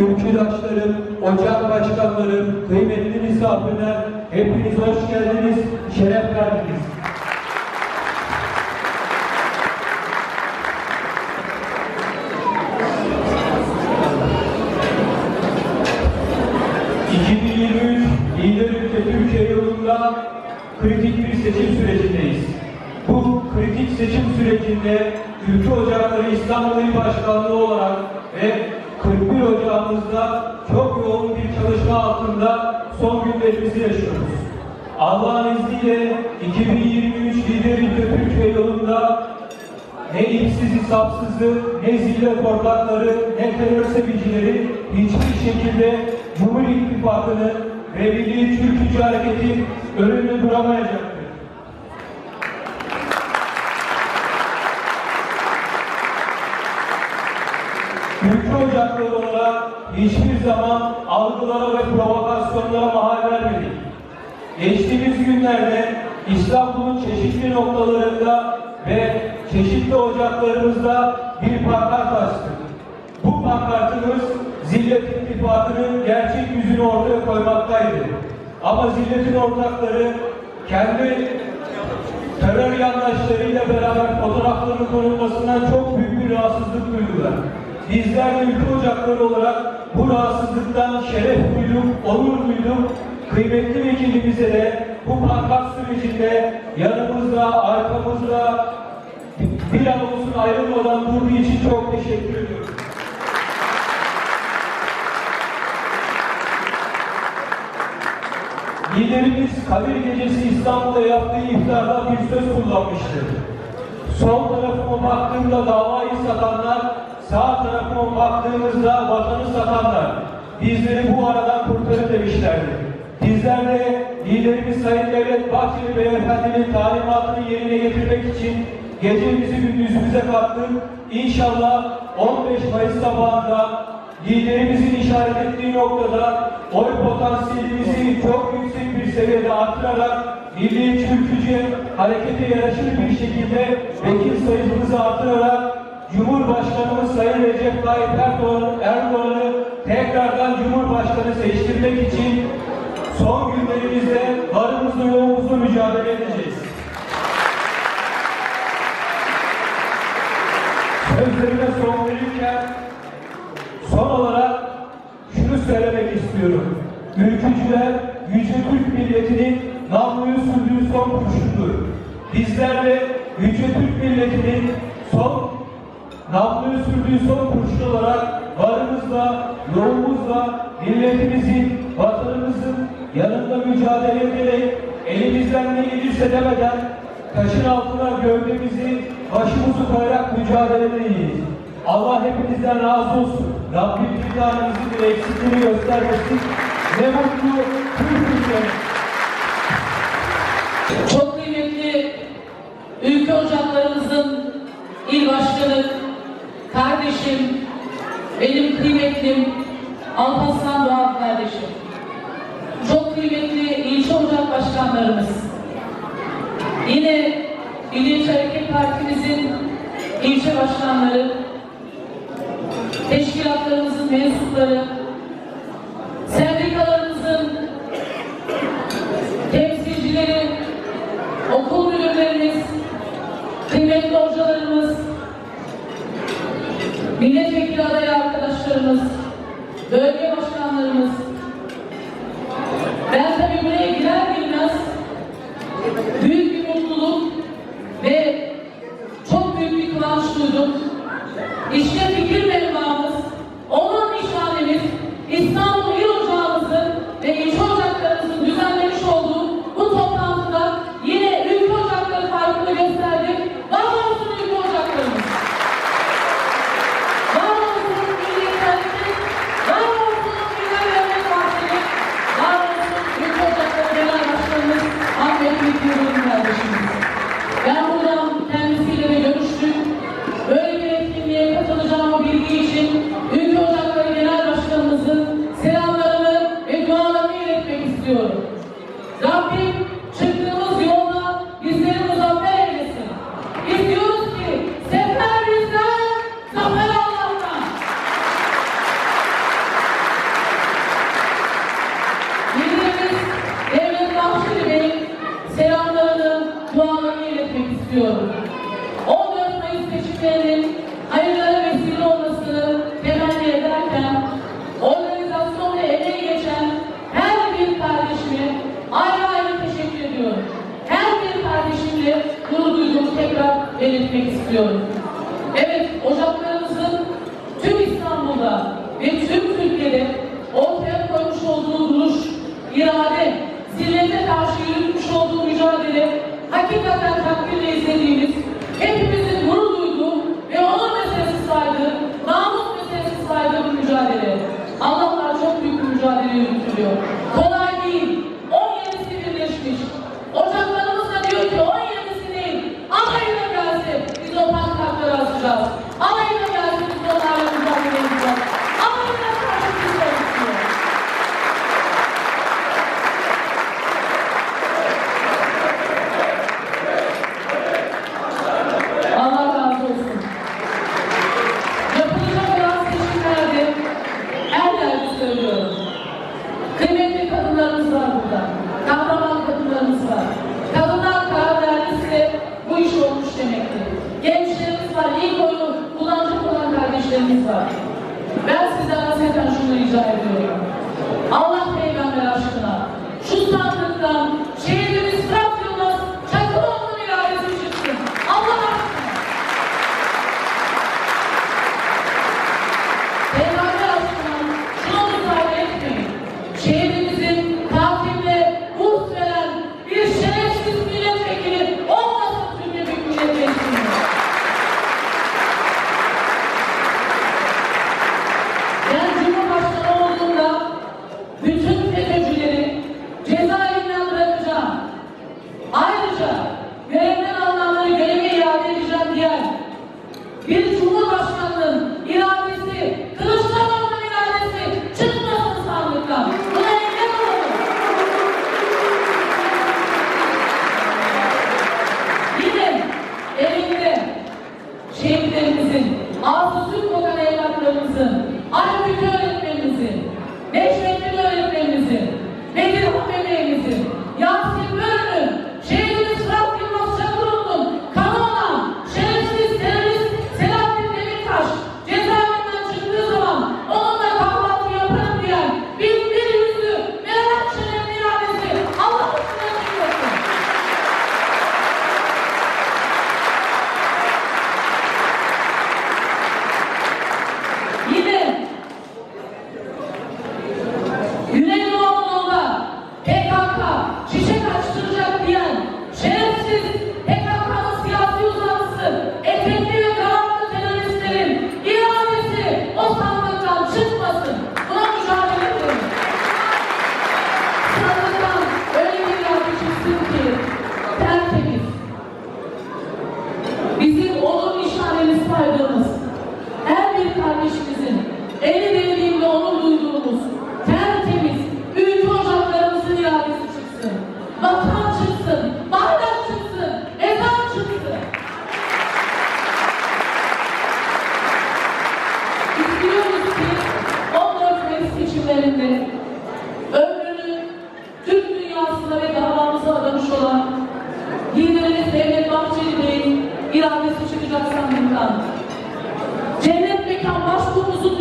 ülküdaşlarım, ocak başkanlarım, kıymetli misafirler, hepiniz hoş geldiniz, şeref verdiniz. ...2023 Lider Ülke Türkiye yolunda kritik bir seçim sürecindeyiz. Bu kritik seçim sürecinde Ülke Ocakları İstanbul İl Başkanlığı olarak ve 41 Ocağımızda çok yoğun bir çalışma altında son günlerimizi yaşıyoruz. Allah'ın izniyle 2023 Lider Türkiye yolunda ne ipsiz hesapsızı, ne zillet ortakları, ne terör sevicileri hiçbir şekilde Cumhur İttifakı'nın ve Milli Türkçü Hareket'in önünde duramayacaktır. Ülke ocakları hiçbir zaman algılara ve provokasyonlara mahal vermedik. Geçtiğimiz günlerde İstanbul'un çeşitli noktalarında ve çeşitli ocaklarımızda bir pankart açtık. Bu pankartımız Zillet İttifakı'nın gerçek yüzünü ortaya koymaktaydı. Ama Zillet'in ortakları kendi terör yandaşlarıyla beraber fotoğraflarının konulmasından çok büyük bir rahatsızlık duydular. Bizler de ülke ocakları olarak bu rahatsızlıktan şeref duyduk, onur duyduk. Kıymetli vekilimize de bu pankart sürecinde yanımızda, arkamızda bir an olsun ayrılmadan durduğu için çok teşekkür ediyorum. Liderimiz Kadir Gecesi İstanbul'da yaptığı iftarda bir söz kullanmıştır. Sol tarafıma baktığımda davayı satanlar, sağ tarafıma baktığımızda vatanı satanlar. Bizleri bu aradan kurtarın demişlerdi. Bizler de liderimiz Sayın Devlet Bahçeli Beyefendi'nin talimatını yerine getirmek için gecemizi gündüzümüze kattık. İnşallah 15 Mayıs sabahında liderimizin işaret ettiği noktada oy potansiyelimizi çok yüksek bir seviyede artırarak milli Türkçü harekete yaraşır bir şekilde vekil sayımızı artırarak Cumhurbaşkanımız Sayın Recep Tayyip Erdoğan- Erdoğan'ı tekrardan Cumhurbaşkanı seçtirmek için son günlerimizde varımızla yoğumuzla mücadele edeceğiz. Sözlerime son verirken Son olarak şunu söylemek istiyorum. Ülkücüler Yüce Türk milletinin namluyu sürdüğü son kurşundur. Bizler de Yüce Türk milletinin sürdüğü son kurşun olarak varımızla, yoğumuzla milletimizin, vatanımızın yanında mücadele ederek elimizden ne gelirse demeden taşın altına gövdemizi, başımızı koyarak mücadele edeceğiz. Allah hepinizden razı olsun. Rabbim bir tanenizin bir eksikliğini göstermesin. Ne mutlu Türk'üze. Çok kıymetli ülke ocaklarımızın il başkanı, kardeşim, benim kıymetlim Alparslan Doğan kardeşim. Çok kıymetli ilçe ocak başkanlarımız. Yine Milliyetçi Hareket Partimizin ilçe başkanları, teşkilatlarımızın mensupları, Еще Felipe que explorou.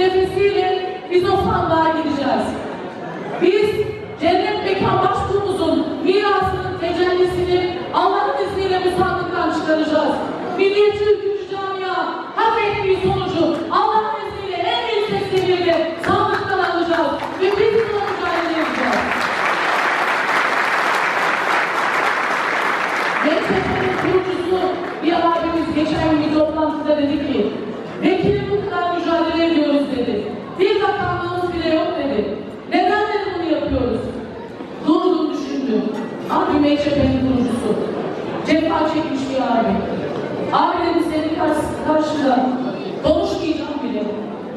felsefesiyle biz o sandığa gideceğiz. Biz cennet mekan başbuğumuzun mirasının tecellisini Allah'ın izniyle bu sandıktan çıkaracağız. Milliyetçi konuşacağım. Konuşmayacağım bile.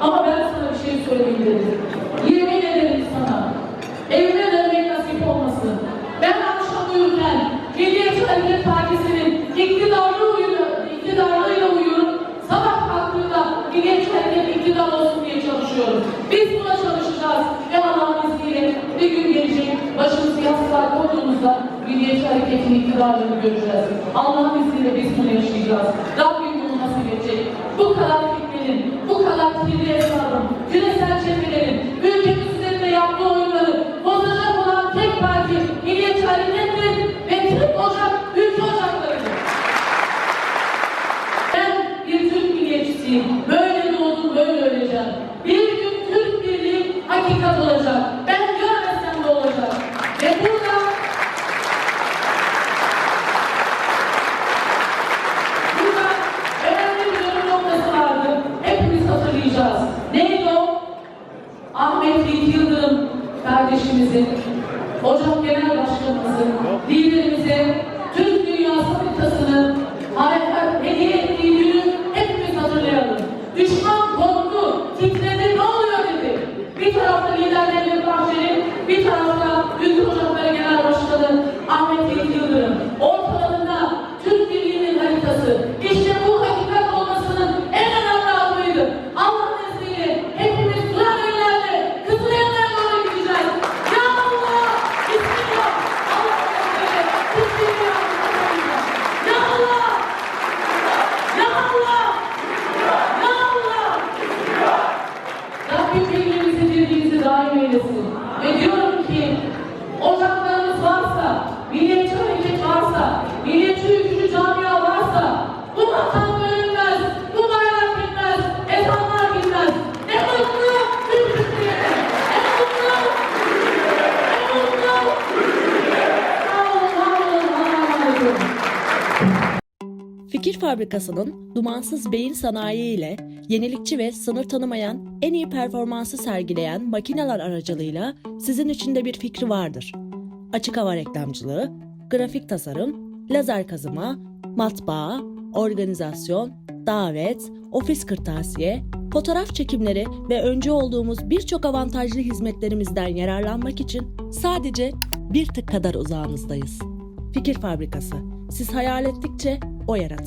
Ama ben sana bir şey söyleyebilirim. Yemin ederim sana. Evime dönmek nasip olmasın. Ben akşam uyurken Milliyetçi Hareket Partisi'nin iktidarı uyuyor, iktidarıyla uyuyorum. Sabah kalktığımda Milliyetçi Hareket iktidar olsun diye çalışıyorum. Biz buna çalışacağız ve Allah'ın izniyle bir gün gelecek başımızı yastığa koyduğumuzda Milliyetçi Hareket'in iktidarını göreceğiz. Allah'ın izniyle biz bunu yaşayacağız. Rabbim edecek. Bu kadar fitnenin, bu kadar kirli hesabın, küresel çevrelerin, ülkemiz üzerinde yaptığı oyunları bozacak olan tek parti Milliyetçi Hareket'tir ve Türk Ocak, ülke ocaklarıdır. Ben bir Türk milliyetçisiyim. Böyle doğdum, böyle öleceğim. Bir gün Türk birliği hakikat olacak. Ben Или Fabrikası'nın dumansız beyin sanayi ile yenilikçi ve sınır tanımayan en iyi performansı sergileyen makineler aracılığıyla sizin için de bir fikri vardır. Açık hava reklamcılığı, grafik tasarım, lazer kazıma, matbaa, organizasyon, davet, ofis kırtasiye, fotoğraf çekimleri ve öncü olduğumuz birçok avantajlı hizmetlerimizden yararlanmak için sadece bir tık kadar uzağınızdayız. Fikir Fabrikası. Siz hayal ettikçe o yaratır.